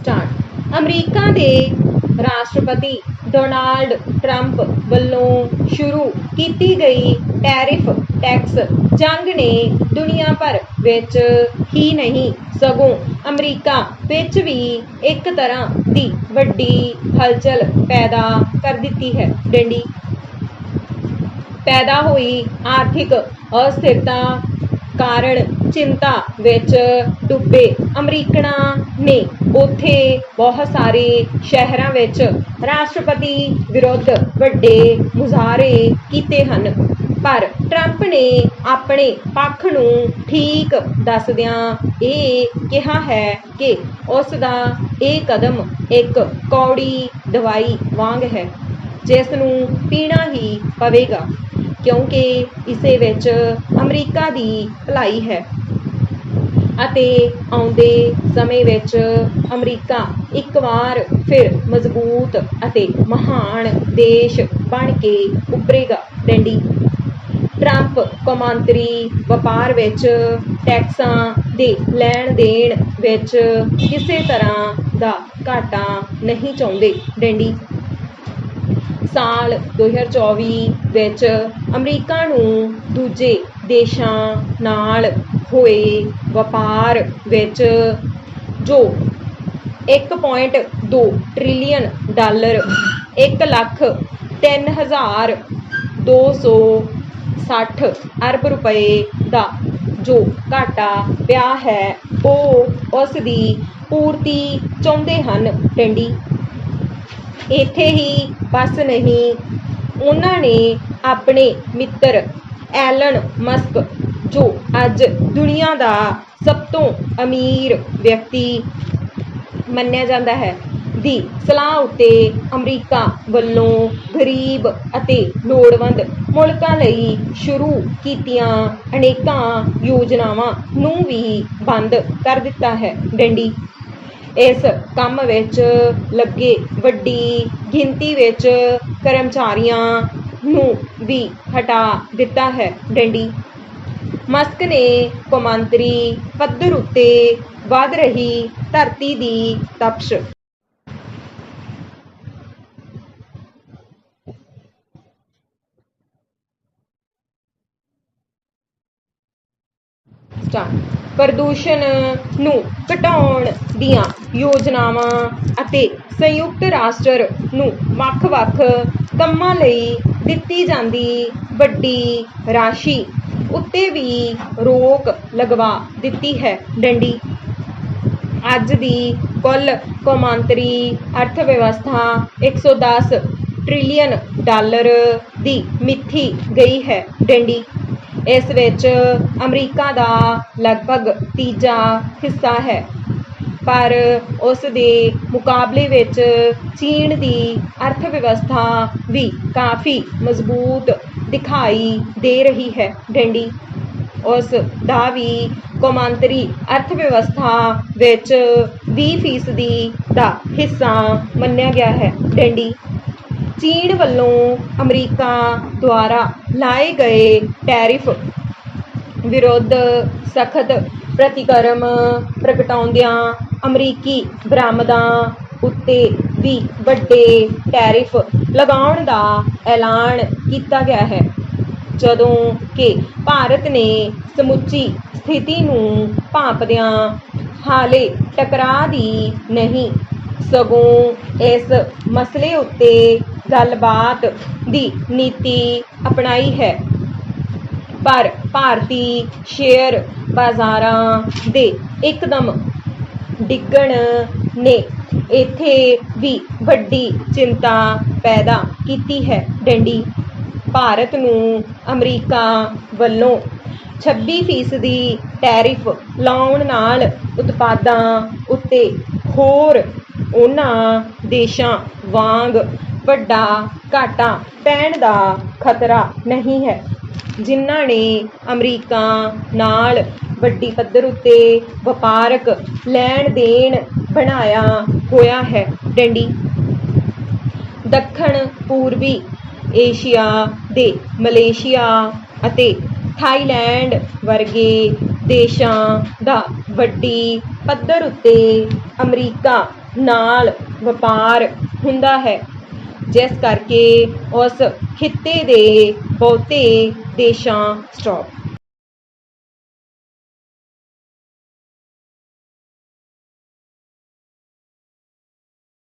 Start America ਦੇ ਰਾਸ਼ਟਰਪਤੀ Donald Trump ਵੱਲੋਂ ਸ਼ੁਰੂ ਕੀਤੀ ਗਈ ਟੈਰਿਫ ਟੈਕਸ, ਜੰਗ ਨੇ ਦੁਨੀਆ ਭਰ ਵਿੱਚ ਹੀ ਨਹੀਂ, ਸਗੋਂ ਅਮਰੀਕਾ ਵਿੱਚ ਵੀ ਇੱਕ ਤਰ੍ਹਾਂ ਦੀ ਵੱਡੀ ਹਲਚਲ ਪੈਦਾ ਕਰ ਦਿੱਤੀ ਹੈ। ਡੰਡੀ। ਪੈਦਾ ਹੋਈ ਆਰਥਿਕ ਅਸਥਿਰਤਾ ਕਾਰਨ ਚਿੰਤਾ ਵਿੱਚ ਡੁੱਬੇ ਅਮਰੀਕਨਾਂ ਨੇ ਉੱਥੇ ਬਹੁਤ ਸਾਰੇ ਸ਼ਹਿਰਾਂ ਵਿੱਚ ਰਾਸ਼ਟਰਪਤੀ ਵਿਰੁੱਧ ਵੱਡੇ ਮੁਜ਼ਾਹਰੇ ਕੀਤੇ ਹਨ। ਪਰ ਟਰੰਪ ਨੇ ਆਪਣੇ ਪੱਖ ਨੂੰ ਠੀਕ ਦੱਸਦਿਆਂ ਇਹ ਕਿਹਾ ਹੈ ਕਿ ਉਸ ਦਾ ਇਹ ਕਦਮ ਇੱਕ ਕੌੜੀ ਦਵਾਈ ਵਾਂਗ ਹੈ, ਜਿਸ ਨੂੰ ਪੀਣਾ ਹੀ ਪਵੇਗਾ, ਕਿਉਂਕਿ ਇਸੇ ਵਿੱਚ ਅਮਰੀਕਾ ਦੀ ਭਲਾਈ ਹੈ। ਅਤੇ ਆਉਂਦੇ ਸਮੇਂ ਵਿੱਚ ਅਮਰੀਕਾ ਇੱਕ ਵਾਰ ਫਿਰ ਮਜ਼ਬੂਤ ਅਤੇ ਮਹਾਨ ਦੇਸ਼ ਬਣ ਕੇ ਉੱਭਰੇਗਾ। ਡੈਂਡੀ, ਟਰੰਪ ਕੌਮਾਂਤਰੀ ਵਪਾਰ ਵਿੱਚ ਟੈਕਸਾਂ ਦੇ ਲੈਣ ਦੇਣ ਵਿੱਚ ਕਿਸੇ ਤਰ੍ਹਾਂ ਦਾ ਘਾਟਾ ਨਹੀਂ ਚਾਹੁੰਦੇ। ਡੈਂਡੀ, ਸਾਲ 2024 ਵਿੱਚ ਅਮਰੀਕਾ ਨੂੰ ਦੂਜੇ ਦੇਸ਼ਾਂ ਨਾਲ ਹੋਏ ਵਪਾਰ ਵਿੱਚ ਜੋ 1.2 ਟ੍ਰਿਲੀਅਨ ਡਾਲਰ 1 ਲੱਖ 3260 ਅਰਬ ਰੁਪਏ ਦਾ ਜੋ ਘਾਟਾ ਪਿਆ ਹੈ, ਉਹ ਉਸ ਦੀ ਪੂਰਤੀ ਚਾਹੁੰਦੇ ਹਨ ਟੈਂਡੀ। ਇੱਥੇ ਹੀ ਬਸ ਨਹੀਂ, ਉਹਨਾਂ ਨੇ ਆਪਣੇ ਮਿੱਤਰ ਐਲਨ ਮਸਕ, ਜੋ ਅੱਜ ਦੁਨੀਆ ਦਾ ਸਭ ਤੋਂ ਅਮੀਰ ਵਿਅਕਤੀ ਮੰਨਿਆ ਜਾਂਦਾ ਹੈ, ਦੀ ਸਲਾਹ ਉੱਤੇ ਅਮਰੀਕਾ ਵੱਲੋਂ ਗਰੀਬ ਅਤੇ ਲੋੜਵੰਦ ਮੁਲਕਾਂ ਲਈ ਸ਼ੁਰੂ ਕੀਤੀਆਂ ਅਨੇਕਾਂ ਯੋਜਨਾਵਾਂ ਨੂੰ ਵੀ ਬੰਦ ਕਰ ਦਿੱਤਾ ਹੈ, ਡੰਡੀ। ਇਸ ਕੰਮ ਵਿੱਚ ਲੱਗੇ ਵੱਡੀ ਗਿਣਤੀ ਵਿੱਚ ਕਰਮਚਾਰੀਆਂ ਨੂੰ ਵੀ ਹਟਾ ਦਿੱਤਾ ਹੈ। ਡੰਡੀ। ਮਸਕ ਨੇ ਕੌਮਾਂਤਰੀ ਪੱਧਰ ਉੱਤੇ ਵਧ ਰਹੀ ਧਰਤੀ ਦੀ ਤਪਸ਼। ਪ੍ਰਦੂਸ਼ਣ ਨੂੰ ਘਟਾਉਣ ਦੀਆਂ ਯੋਜਨਾਵਾਂ ਅਤੇ ਸੰਯੁਕਤ ਰਾਸ਼ਟਰ ਨੂੰ ਵੱਖ-ਵੱਖ ਕੰਮਾਂ ਲਈ ਦਿੱਤੀ ਜਾਂਦੀ ਵੱਡੀ ਰਾਸ਼ੀ ਉੱਤੇ ਵੀ ਰੋਕ ਲਗਵਾ ਦਿੱਤੀ ਹੈ ਡੰਡੀ। ਅੱਜ ਦੀ ਕੁੱਲ ਕੌਮਾਂਤਰੀ ਅਰਥਵਿਵਸਥਾ 110 ਟ੍ਰਿਲੀਅਨ ਡਾਲਰ ਦੀ ਮਿੱਥੀ ਗਈ ਹੈ ਡੰਡੀ। ਇਸ ਵਿੱਚ ਅਮਰੀਕਾ ਦਾ ਲਗਭਗ ਤੀਜਾ ਹਿੱਸਾ ਹੈ। ਪਰ ਉਸ ਦੇ ਮੁਕਾਬਲੇ ਵਿੱਚ ਚੀਨ ਦੀ ਅਰਥ ਵਿਵਸਥਾ ਵੀ ਕਾਫੀ ਮਜ਼ਬੂਤ ਦਿਖਾਈ ਦੇ ਰਹੀ ਹੈ। ਡੰਡੀ, ਉਸ ਦਾ ਵੀ ਕੌਮਾਂਤਰੀ ਅਰਥ ਵਿਵਸਥਾ ਵਿੱਚ 20% ਦਾ ਹਿੱਸਾ ਮੰਨਿਆ ਗਿਆ ਹੈ। ਡੰਡੀ, ਚੀਨ ਵੱਲੋਂ ਅਮਰੀਕਾ ਦੁਆਰਾ ਲਾਏ ਗਏ ਟੈਰਿਫ ਵਿਰੁੱਧ ਸਖਤ ਪ੍ਰਤੀਕਰਮ ਪ੍ਰਗਟਾਉਂਦਿਆਂ ਅਮਰੀਕੀ ਬਰਾਮਦਾਂ ਉੱਤੇ ਵੀ ਵੱਡੇ ਟੈਰਿਫ ਲਗਾਉਣ ਦਾ ਐਲਾਨ ਕੀਤਾ ਗਿਆ ਹੈ। ਜਦੋਂ ਕਿ ਭਾਰਤ ਨੇ ਸਮੁੱਚੀ ਸਥਿਤੀ ਨੂੰ ਭਾਂਪਦਿਆਂ ਹਾਲੇ ਟਕਰਾਅ ਦੀ ਨਹੀਂ, ਸਗੋਂ ਇਸ ਮਸਲੇ ਉੱਤੇ ਗੱਲਬਾਤ ਦੀ ਨੀਤੀ ਅਪਣਾਈ ਹੈ। ਪਰ ਭਾਰਤੀ ਸ਼ੇਅਰ ਬਾਜ਼ਾਰਾਂ ਦੇ ਇੱਕਦਮ ਡਿੱਗਣ ਨੇ ਇੱਥੇ ਵੀ ਵੱਡੀ ਚਿੰਤਾ ਪੈਦਾ ਕੀਤੀ ਹੈ। ਡੈਂਡੀ ਭਾਰਤ ਨੂੰ ਅਮਰੀਕਾ ਵੱਲੋਂ 26% ਟੈਰਿਫ ਲਾਉਣ ਨਾਲ ਉਤਪਾਦਾਂ ਉੱਤੇ ਹੋਰ ਉਹਨਾਂ ਦੇਸ਼ਾਂ ਵਾਂਗ ਵੱਡਾ ਘਾਟਾ ਪੈਣ ਦਾ ਖਤਰਾ ਨਹੀਂ ਹੈ, ਜਿਨ੍ਹਾਂ ਨੇ ਅਮਰੀਕਾ ਨਾਲ ਵੱਡੀ ਪੱਧਰ ਉੱਤੇ ਵਪਾਰਕ ਲੈਣ ਦੇਣ ਬਣਾਇਆ ਹੋਇਆ ਹੈ। ਡੰਡੀ। ਦੱਖਣ, ਪੂਰਬੀ ਏਸ਼ੀਆ ਦੇ ਮਲੇਸ਼ੀਆ ਅਤੇ ਥਾਈਲੈਂਡ ਵਰਗੇ ਦੇਸ਼ਾਂ ਦਾ ਵੱਡੀ ਪੱਧਰ ਉੱਤੇ ਅਮਰੀਕਾ ਨਾਲ ਵਪਾਰ ਹੁੰਦਾ ਹੈ। ਜਿਸ ਕਰਕੇ ਉਸ ਖਿੱਤੇ ਦੇ ਬਹੁਤੇ ਦੇਸ਼ਾਂ ਸਟਾਪ